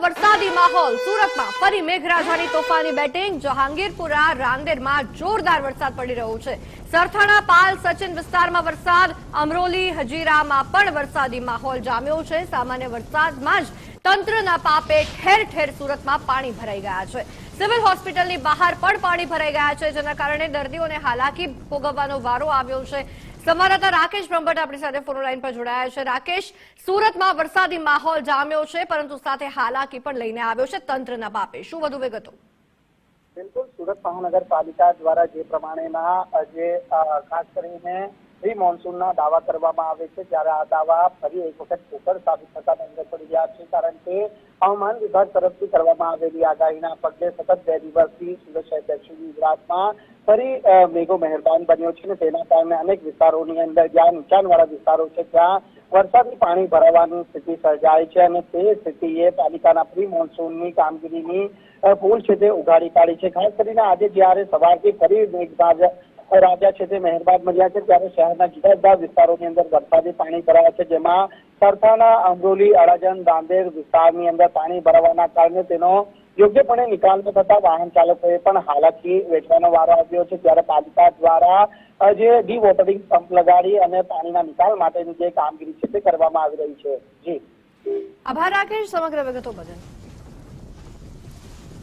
વરસાદી માહોલ. સુરતમાં ફરી મેઘરાજાની તોફાની બેટિંગ. જહાંગીરપુરા, રાંદેરમાં જોરદાર વરસાદ પડી રહ્યો છે. સરથાણા, પાલ, સચિન વિસ્તારમાં વરસાદ. અમરોલી, હજીરામાં પણ વરસાદી માહોલ જામ્યો છે. સામાન્ય વરસાદમાં જ તંત્રના પાપે ઠેર ઠેર સુરતમાં પાણી ભરાઈ ગયા છે. સિવિલ હોસ્પિટલની બહાર પણ પાણી ભરાઈ ગયા છે, જેના કારણે દર્દીઓને હાલાકી ભોગવવાનો વારો આવ્યો છે. સંવાદદાતા રાકેશ બ્રહ્મભટ્ટ આપણી સાથે ફોન લાઈન પર જોડાયા છે. રાકેશ સુરતમાં વરસાદી માહોલ જામ્યો છે પરંતુ સાથે હાલાકી પણ લઈને આવ્યો છે. તંત્રના બાપે શું વધુ વિગતો? બિલકુલ સુરત મહાનગરપાલિકા દ્વારા જે પ્રમાણેના અ, જે ખાસ કરીને પ્રી મોન્સૂનના દાવા કરવામાં આવે છે. જ્યારે આ દાવા ફરી એક વખત પોકળ સાબિત થતા નજરે પડી રહ્યા છે. કારણ કે હવામાન વિભાગ તરફથી કરવામાં આવેલી આગાહીના પગલે સતત બે દિવસથી સુરત શહેર દક્ષિણ ગુજરાતમાં ફરી મેઘો મહેરબાન બન્યો છે અને તેના કારણે અનેક વિસ્તારોની અંદર જ્યાં નીચાણવાળા વિસ્તારો છે, ત્યાં વરસાદી પાણી ભરાવાની સ્થિતિ સર્જાય છે અને તે સ્થિતિએ પાલિકાના પ્રી મોન્સૂનની કામગીરીની ભૂલ છે તે ઉઘાડી કાઢી છે. ખાસ કરીને આજે જ્યારે સવારથી ફરી મેઘરાજા રાજા છે તે મહેરબાદ મળ્યા છે, ત્યારે શહેરના જુદા જુદા વિસ્તારોની અંદર વરસાદી પાણી ભરાયા છે, જેમાં સરથાના અમરોલી, અડાજણ દાંદેર વિસ્તારની અંદર પાણી ભરાવાના કારણે તેનો યોગ્યપણે નિકાલ થતા વાહન ચાલકોએ પણ હાલાકી વેઠવાનો વારો આવ્યો છે, ત્યારે પાલિકા દ્વારા જે ડી વોટરિંગ પંપ લગાડી અને પાણીના નિકાલ માટેની જે કામગીરી છે, તે કરવામાં આવી રહી છે. જી. આભાર, રાકેશ. સમગ્ર વિગતો બદલ.